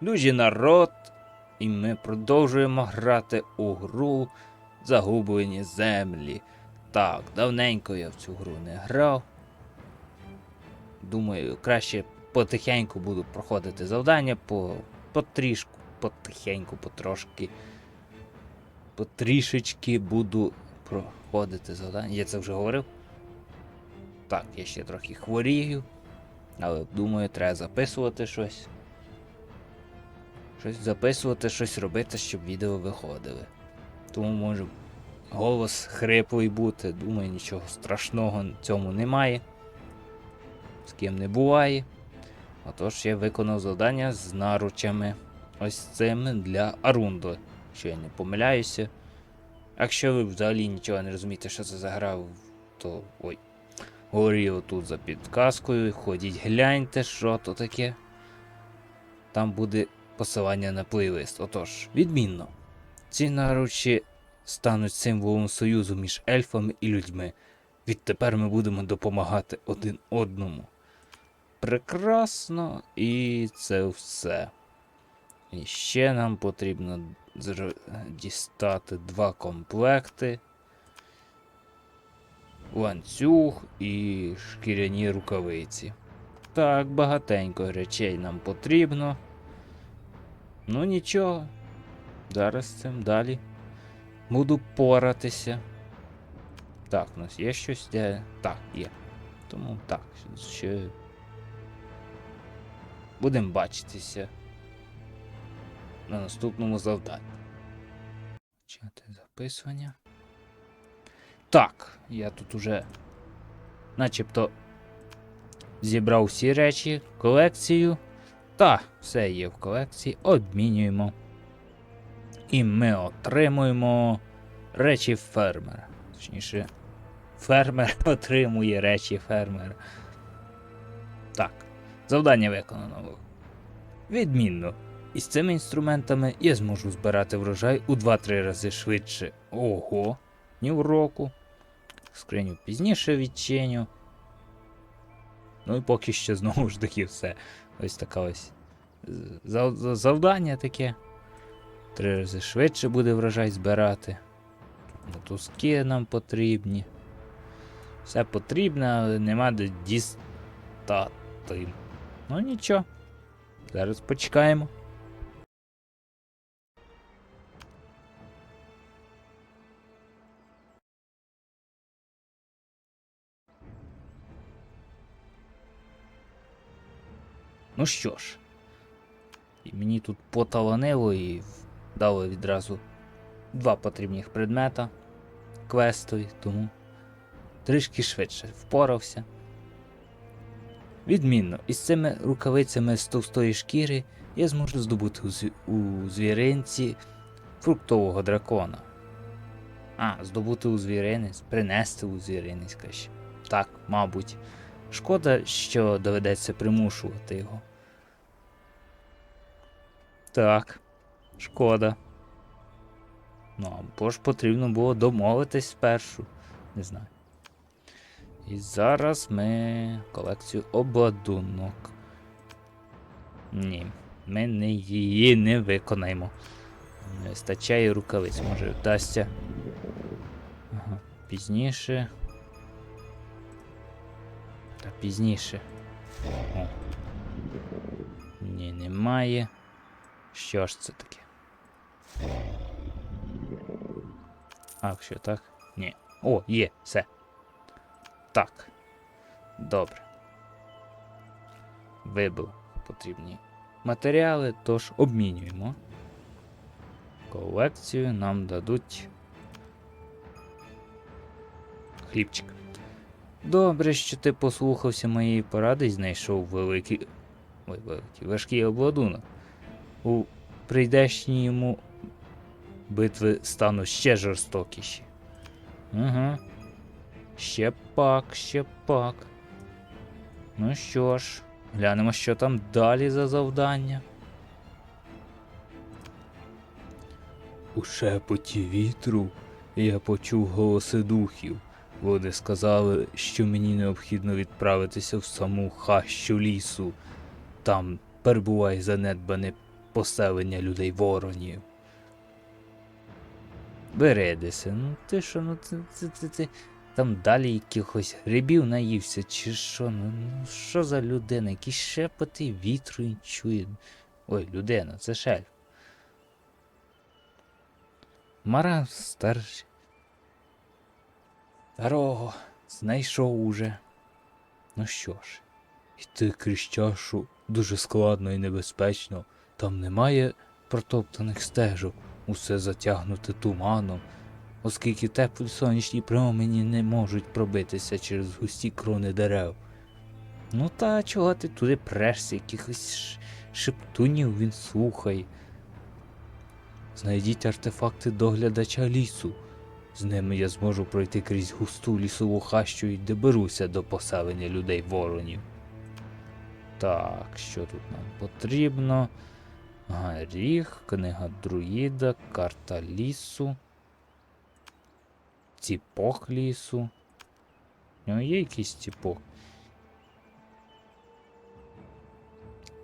Дуже народ, і ми продовжуємо грати у гру Загублені землі. Так, давненько я в цю гру не грав. Думаю, краще потихеньку буду проходити завдання по, потрішку, потихеньку, потрошки. Потрішечки буду проходити завдання. Я це вже говорив. Так, я ще трохи хворію, але думаю, треба записувати щось. Щось записувати, щось робити, щоб відео виходили. Тому може голос хриплий бути. Думаю, нічого страшного в цьому немає. З ким не буває. Отож я виконав завдання з наручами. Ось цим для Арундо, що я не помиляюся. Якщо ви взагалі нічого не розумієте, що це за гра, то ой. Говорю тут за підказкою, ходіть гляньте, що то таке. Там буде посилання на плейлист. Отож, відмінно. Ці наручі стануть символом союзу між ельфами і людьми. Відтепер ми будемо допомагати один одному. Прекрасно, і це все. І ще нам потрібно дістати два комплекти. Ланцюг і шкіряні рукавиці. Так, багатенько речей нам потрібно. Ну нічого. Зараз з цим далі. Буду поратися. Так, у нас є щось де. Так, є. Тому так, ще. Будемо бачитися на наступному завданні. Чати записування. Так, я тут уже начебто зібрав всі речі, колекцію. Та, все є в колекції. Обмінюємо. І ми отримуємо речі фермера. Точніше, фермер отримує речі фермера. Так, завдання виконано. Відмінно. І з цими інструментами я зможу збирати врожай у 2-3 рази швидше. Ого, ні в року. Скриню пізніше відчиню. Ну і поки що знову ж таки все. Ось така ось зав- завдання таке. Три рази швидше буде врожай збирати. Мотузки нам потрібні. Все потрібно, але нема де дістати. Ну нічого. Зараз почекаємо. Ну що ж, і мені тут поталанило і дали відразу два потрібних предмета квестові, тому трішки швидше впорався. Відмінно, із цими рукавицями з товстої шкіри я зможу здобути у, звіринці фруктового дракона. А, здобути у звіринець, принести у звіринець, краще. Так, мабуть. Шкода, що доведеться примушувати його. Так, шкода. Ну, або ж потрібно було домовитись спершу. Не знаю. І зараз ми колекцію обладунок. Ні, ми не її не виконаємо. Не вистачає рукавиць, може вдасться. Ага, пізніше. Та пізніше. О. Ні, немає. Що ж це таке? А, що так? Ні. О, є, все. Так. Добре. Вибив потрібні матеріали, тож обмінюємо. Колекцію нам дадуть. Хлібчик. Добре, що ти послухався моєї поради і знайшов великий. Ой, великий, важкий обладунок. У прийдешньому битви стануть ще жорстокіші. Угу. Ще пак, ще пак. Ну що ж, глянемо, що там далі за завдання. У шепоті вітру я почув голоси духів. Вони сказали, що мені необхідно відправитися в саму хащу лісу. Там перебуває занедбане поселення людей воронів. Бередися, ну ти що, ну ти, ти, ти, ти там далі якихось грибів наївся, чи що? Ну, ну що за людина? Якісь шепоти вітру він чує. Ой, людина, це шельф. Мара старший. Старого, знайшов уже. Ну що ж, йти крізь чашу дуже складно і небезпечно. Там немає протоптаних стежок, усе затягнуте туманом, оскільки теплі сонячні промені не можуть пробитися через густі крони дерев. Ну та чого ти туди прешся, якихось шептунів він слухає. Знайдіть артефакти доглядача лісу. З ними я зможу пройти крізь густу лісову хащу і доберуся до поселення людей воронів. Так, що тут нам потрібно? Горіх, книга друїда, карта лісу. Ціпок лісу. У нього є якийсь ціпок.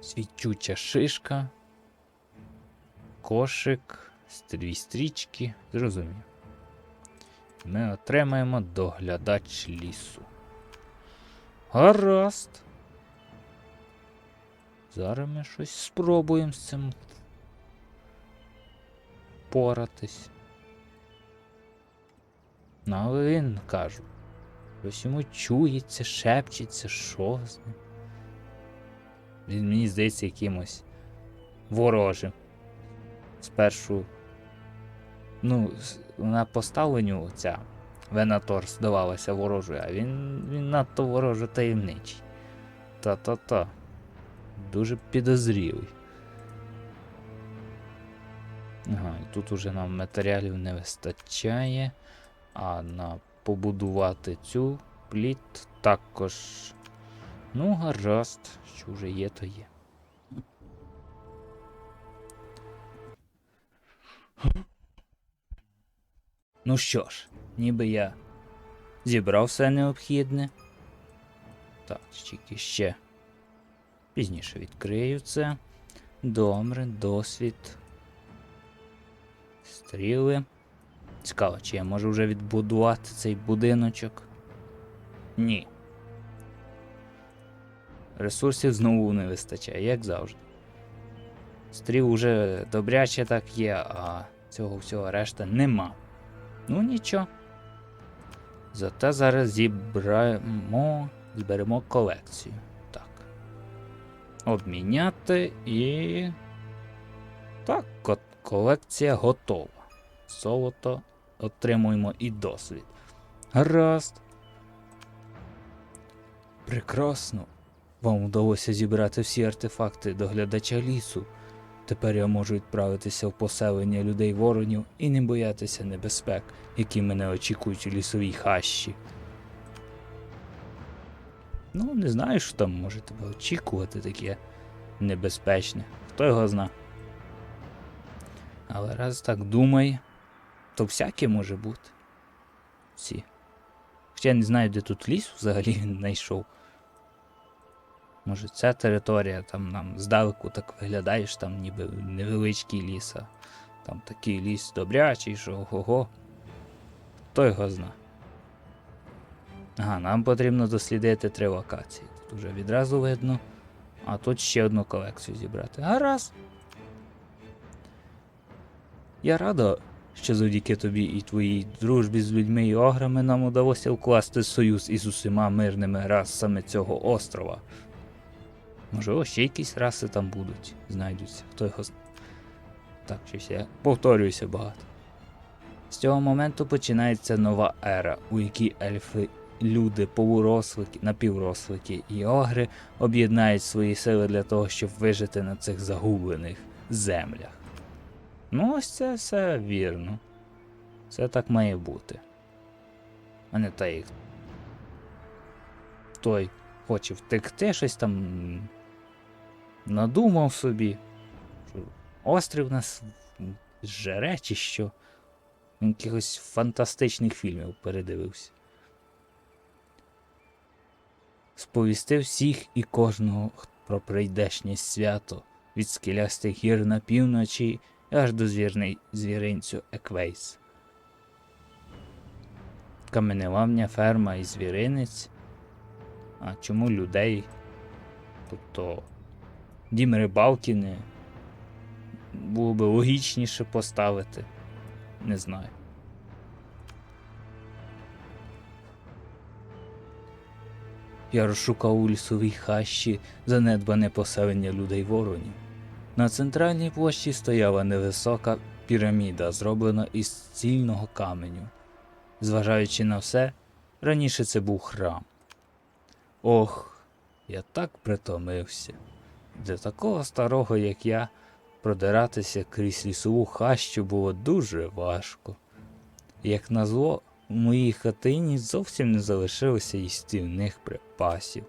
Свічуча шишка. Кошик, дві стрічки. Зрозумів. Ми отримаємо доглядач лісу. Гаразд. Зараз ми щось спробуємо з цим поратись. Ну, але він кажу. Щось йому чується, шепчеться, що з ним. Він мені здається якимось ворожим. Спершу. Ну, на поставленню ця Венатор здавалася ворожою, а він, він надто ворожо таємничий. Та-та-та. Дуже підозрілий. Ага, і тут уже нам матеріалів не вистачає. А на побудувати цю пліт також. Ну, гаразд, що вже є, то є. Ну що ж, ніби я зібрав все необхідне. Так, тільки ще пізніше відкрию це. Добре, досвід. Стріли. Цікаво, чи я можу вже відбудувати цей будиночок? Ні. Ресурсів знову не вистачає, як завжди. Стріл уже добряче так є, а цього всього решта нема. Ну нічого. Зате зараз зібраємо, зберемо колекцію. Обміняти і. Так, ко- колекція готова. Золото отримуємо і досвід. Гаразд. Прекрасно. Вам вдалося зібрати всі артефакти доглядача лісу. Тепер я можу відправитися в поселення людей воронів і не боятися небезпек, які мене очікують у лісовій хащі. Ну, не знаю, що там може тебе очікувати таке небезпечне. Хто його зна. Але раз так думає, то всяке може бути. Всі. Хоча я не знаю, де тут ліс взагалі він знайшов. Може, ця територія там нам здалеку так виглядаєш, там ніби невеличкий ліс, а там такий ліс добрячий, що ого. Хто його зна. Ага, нам потрібно дослідити три локації. Тут вже відразу видно. А тут ще одну колекцію зібрати. Гаразд. Я рада, що завдяки тобі і твоїй дружбі з людьми і ограми нам удалося укласти союз із усіма мирними расами цього острова. Можливо, ще якісь раси там будуть, знайдуться, хто його. Так, щось я повторююся багато. З цього моменту починається нова ера, у якій ельфи, люди, полурослики, напіврослики і огри об'єднають свої сили для того, щоб вижити на цих загублених землях. Ну, ось це все вірно. Це так має бути. А не та як той хоче втекти, щось там надумав собі. Що острів нас жере чи що. Він якихось фантастичних фільмів передивився. Сповістив всіх і кожного про прийдешнє свято від скелястих гір на півночі аж до звірний звіринцю Еквейс. Каменеломня, ферма і звіринець. А чому людей? Тобто дім рибалки не було би логічніше поставити. Не знаю. Я розшукав у лісовій хащі занедбане поселення людей воронів. На центральній площі стояла невисока піраміда, зроблена із цільного каменю. Зважаючи на все, раніше це був храм. Ох, я так притомився. Для такого старого, як я, продиратися крізь лісову хащу було дуже важко. Як назло, у моїй хатині зовсім не залишилося їстівних припасів.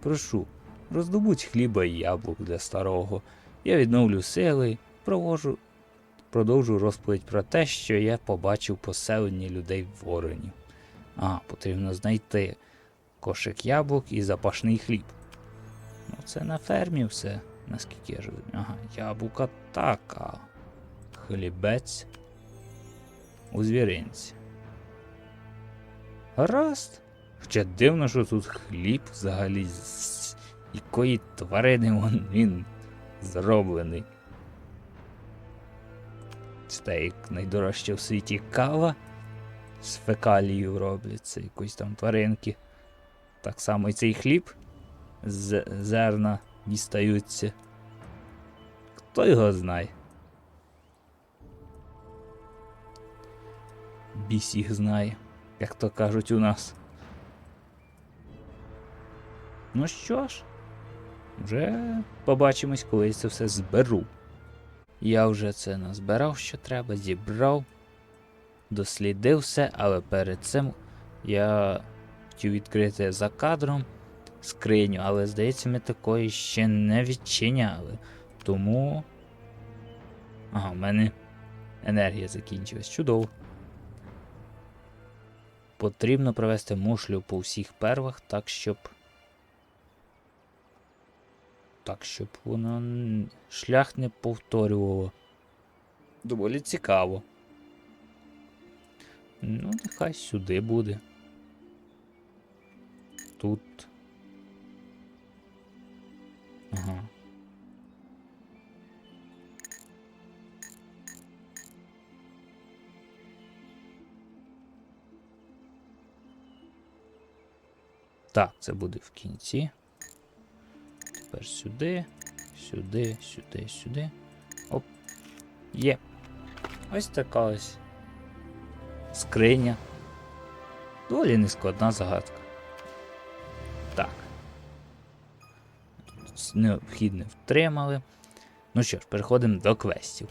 Прошу, роздобудь хліба і яблук для старого. Я відновлю сили, провожу, продовжу розповідь про те, що я побачив поселення людей воронів. А, потрібно знайти кошик яблук і запашний хліб. Ну, це на фермі все, наскільки я живу. Ага, яблука так, а хлібець у звіринці. Гаразд. Хоча дивно, що тут хліб взагалі з якої тварини він, зроблений. Це як найдорожча в світі кава з фекалією робляться, якоїсь там тваринки. Так само і цей хліб з зерна дістаються. Хто його знає? Біс їх знає, як то кажуть у нас. Ну що ж, вже побачимось, коли я це все зберу. Я вже це назбирав, що треба, зібрав, дослідив все, але перед цим я хотів відкрити за кадром скриню, але здається, ми такої ще не відчиняли. Тому. Ага, в мене енергія закінчилась. Чудово. Потрібно провести мушлю по всіх первах, так щоб. Так, щоб воно шлях не повторювало. Доволі цікаво. Ну, нехай сюди буде. Тут. Ага. Так, це буде в кінці. Тепер сюди, сюди, сюди, сюди. Оп. Є. Ось така ось скриня. Доволі нескладна загадка. Так. Необхідне втримали. Ну що ж, переходимо до квестів.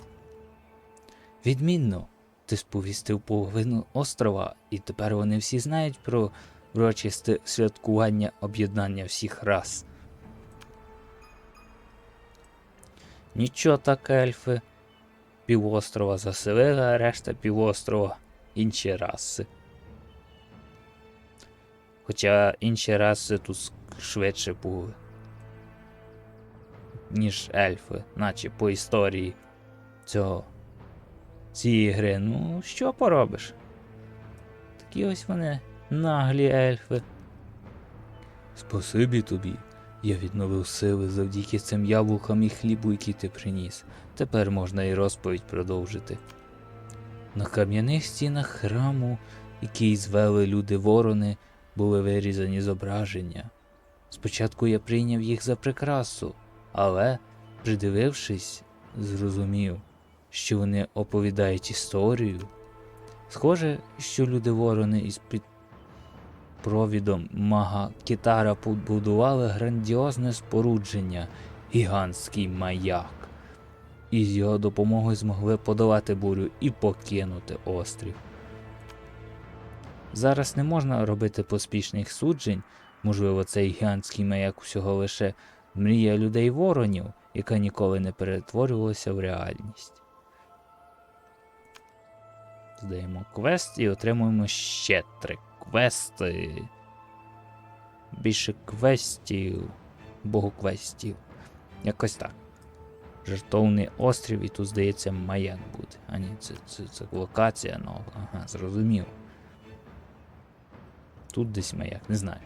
Відмінно, ти сповістив половину острова, і тепер вони всі знають про урочисте святкування об'єднання всіх рас. Нічого так, ельфи. Півострова заселили, а решта півострова інші раси. Хоча інші раси тут швидше були, ніж ельфи, наче по історії цього цієї гри. Ну, що поробиш? Такі ось вони наглі ельфи. Спасибі тобі. Я відновив сили завдяки цим яблукам і хлібу, який ти приніс. Тепер можна і розповідь продовжити. На кам'яних стінах храму, який звели люди ворони, були вирізані зображення. Спочатку я прийняв їх за прикрасу, але, придивившись, зрозумів, що вони оповідають історію. Схоже, що люди ворони із під провідом мага Кітара побудували грандіозне спорудження, гігантський маяк. І з його допомогою змогли подолати бурю і покинути острів. Зараз не можна робити поспішних суджень, можливо, цей гігантський маяк усього лише мрія людей воронів, яка ніколи не перетворювалася в реальність. Здаємо квест і отримуємо ще три квести. Більше квестів, богу квестів. Якось так. Жертовний острів, і тут, здається, маяк буде. А ні, це, це, це локація нова. Ага, зрозумів. Тут десь маяк, не знаю.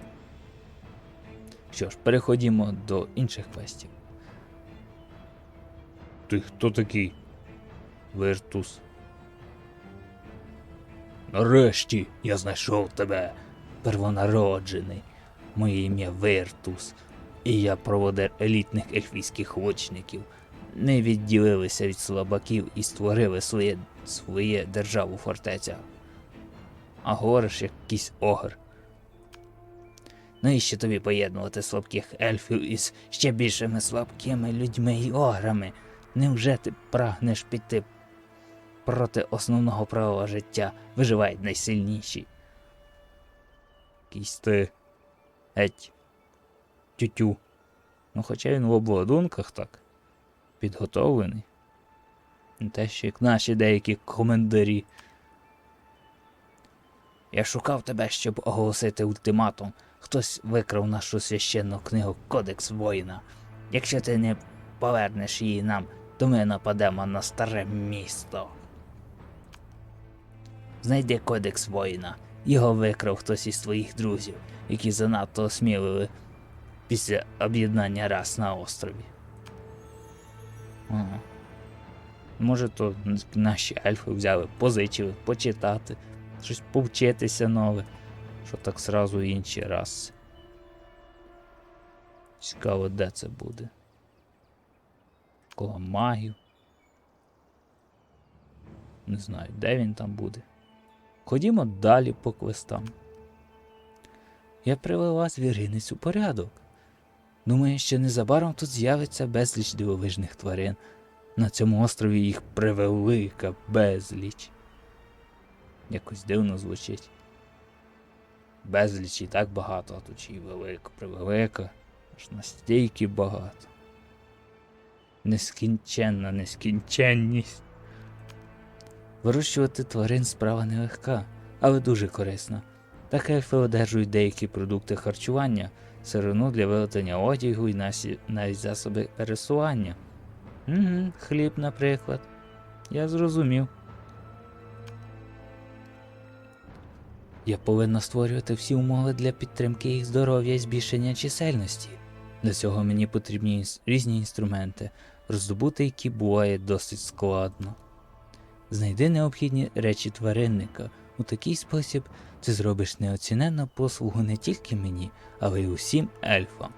Що ж, переходімо до інших квестів. Ти хто такий? Виртус. Нарешті я знайшов тебе, первонароджений. Моє ім'я Виртус, і я проводир елітних ельфійських лучників. Не відділилися від слабаків і створили своє, своє державу фортеця. А говориш як якийсь огр. Навіщо тобі поєднувати слабких ельфів із ще більшими слабкими людьми й ограми? Невже ти прагнеш піти проти основного правила життя виживають найсильніші? Якийсь ти. Еть. Тютю. Ну, хоча він в обладунках так. Підготовлений. Не те, що як наші деякі коментарі. Я шукав тебе, щоб оголосити ультиматум. Хтось викрав нашу священну книгу Кодекс воїна. Якщо ти не повернеш її нам, то ми нападемо на старе місто. Знайди кодекс воїна. Його викрав хтось із твоїх друзів, які занадто осмілили після об'єднання рас на острові. Ага. Може, то наші ельфи взяли, позичили, почитати, щось повчитися нове, що так зразу інші раси. Цікаво, де це буде. Коло магів. Не знаю, де він там буде. Ходімо далі по квестам. Я привела звіринець у порядок. Думаю, що незабаром тут з'явиться безліч дивовижних тварин. На цьому острові їх превелика безліч. Якось дивно звучить. Безліч і так багато, а тут ще велика, превелика, аж настільки багато. Нескінченна нескінченність. Вирощувати тварин справа нелегка, але дуже корисна. Так ельфи одержують деякі продукти харчування, сирину для виготовлення одягу і навіть засоби пересування. Угу, хліб, наприклад. Я зрозумів. Я повинна створювати всі умови для підтримки їх здоров'я і збільшення чисельності. Для цього мені потрібні різні інструменти, роздобути які буває досить складно. Знайди необхідні речі тваринника. У такий спосіб ти зробиш неоціненну послугу не тільки мені, але й усім ельфам.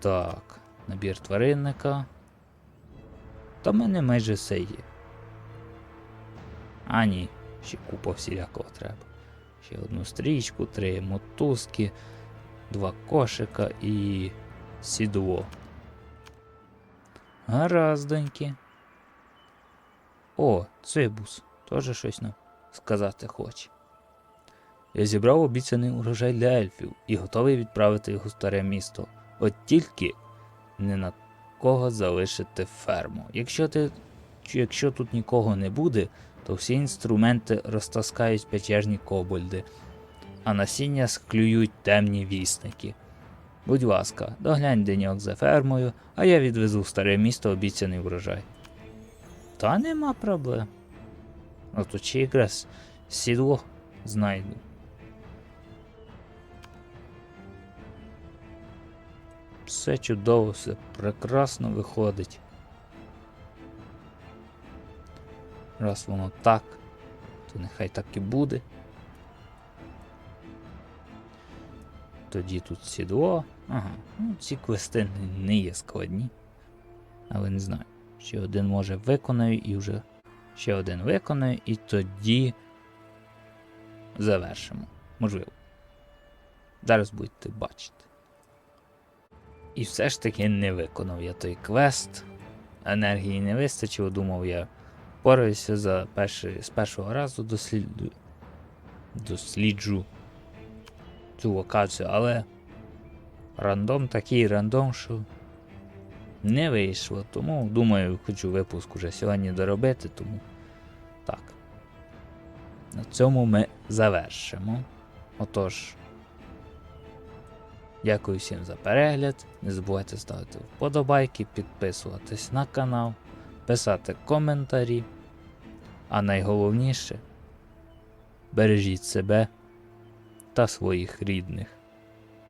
Так, набір тваринника. Та в мене майже все є. А ні, ще купа всілякого треба. Ще одну стрічку, три мотузки, два кошика і сідло. Гараздоньки. О, цибус. Теж щось нам сказати хоче. Я зібрав обіцяний урожай для ельфів і готовий відправити його в старе місто. От тільки не на кого залишити ферму. Якщо, ти, якщо тут нікого не буде, то всі інструменти розтаскають печерні кобольди, а насіння склюють темні вісники. Будь ласка, доглянь деньок за фермою, а я відвезу в старе місто обіцяний врожай. Та нема проблем. А тут ще якраз сідло знайду. Все чудово, все прекрасно виходить. Раз воно так, то нехай так і буде. Тоді тут сідло. Ага, ну ці квести не є складні. Але не знаю. Ще один може виконаю і вже ще один виконаю, і тоді завершимо. Можливо. Зараз будете бачити. І все ж таки не виконав я той квест. Енергії не вистачило, думав, я впораюся за перший, з першого разу досліду, досліджу цю локацію, але рандом такий рандом, що не вийшло. Тому думаю, хочу випуск уже сьогодні доробити, тому так. На цьому ми завершимо. Отож, Дякую всім за перегляд. Не забувайте ставити вподобайки, підписуватись на канал, писати коментарі. А найголовніше бережіть себе та своїх рідних.